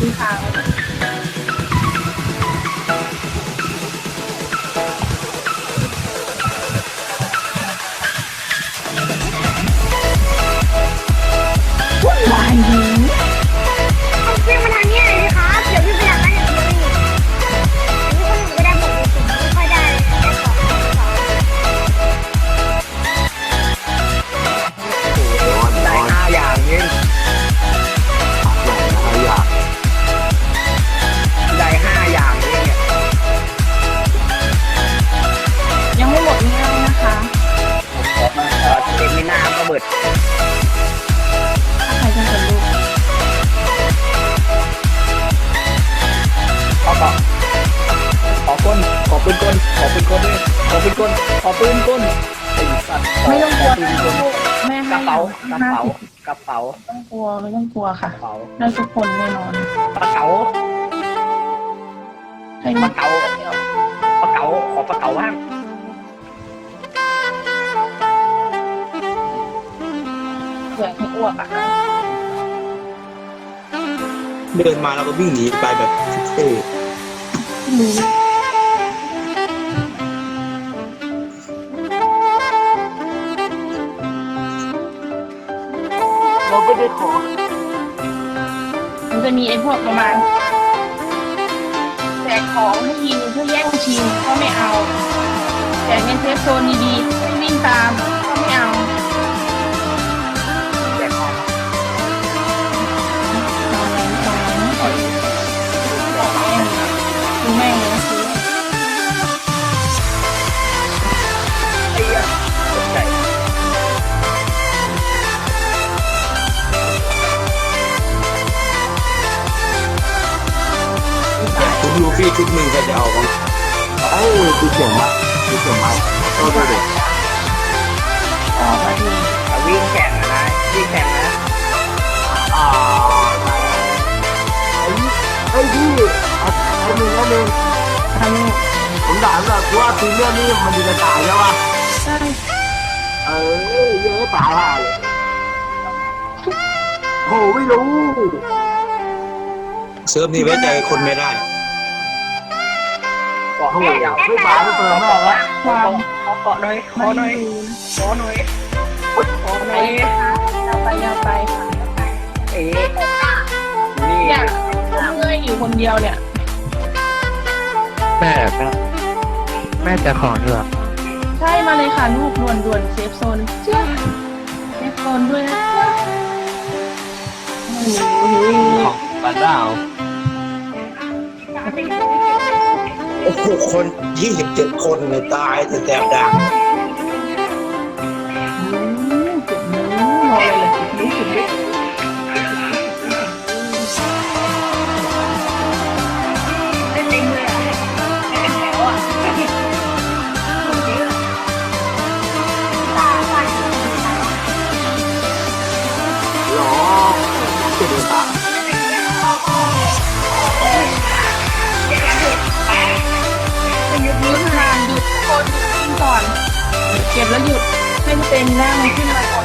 คุณค่ะ ปืนก้นขอปืนก้นไอ้สัตว์ไม่ต้องกลัวขปืนะนก้นลูกแม่กให้ระเป๋ากระเป๋ากระเป๋าไม่ต้องกลัวไม่ต้องกลัวกค่ะ ระเป๋าได้ทุกคนแน่นอนปลาเก๋าให้ปมีลาเก๋าปลาเก๋าขอปลาเก๋าบ้างเผื่อให้อ้วกอะเดินมาแล้วก็วิ่งหนีไปแบบเท่รู้ เราไม่ได้ขอ มันจะมีไอ้พวกประมาณแจกของให้ยิงเพื่อแย่งชิงก็ไม่เอาแจกในเซฟโซนดีๆให้วิ่งตามก็ไม่เอา ชุดลูฟี่ชุดหนึ่งก็จะเอาบ้างเอ้ยคือเสียงมาคือเสียงมาโทษด้วยเดิออกมาดีวิ่งแข่งนะวิ่งแข่งนะอ่าไอ้ไอ้พี่ไอ้หนึ่งไอ้หนึ่งทำลูกผมถามแบบว่าทีเรื่องนี้มันดีกระต่ายใช่ปะใช่เออเยอะตายห่าเลยโหไม่รู้เซิร์ฟนี่ไว้ใจคนไม่ได้ เกาะโอ้โหให้เอาไม่ตายไม่เติมแม่แล้วขอขอเกาะหน่อยขอหน่อยขอหน่อยขอหน่อยยาไปยาไปเอ๊ะนี่เนี่ยเลยอยู่คนเดียวเนี่ย แม่แม่แม่จะของดีกว่าใช่มาเลยค่ะลูกด่วนด่วนเซฟโซนเจ้าเซฟโซนด้วยนะเจ้าโอ้โหของปันดา โอ้โหคนยี่สิบเจ็ดคนในตายแต่แตบดังจุดนู้รออะไรเลยรู้สึกดิเป็นเต็มเลยอะเป็นแถวอะตาฟันหรอเจ็บตา ยุดยืนนานหยุดคนหยุดวิ่งก่อน เก็บแล้วหยุดให้มันเต็มหน้ามันขึ้นมา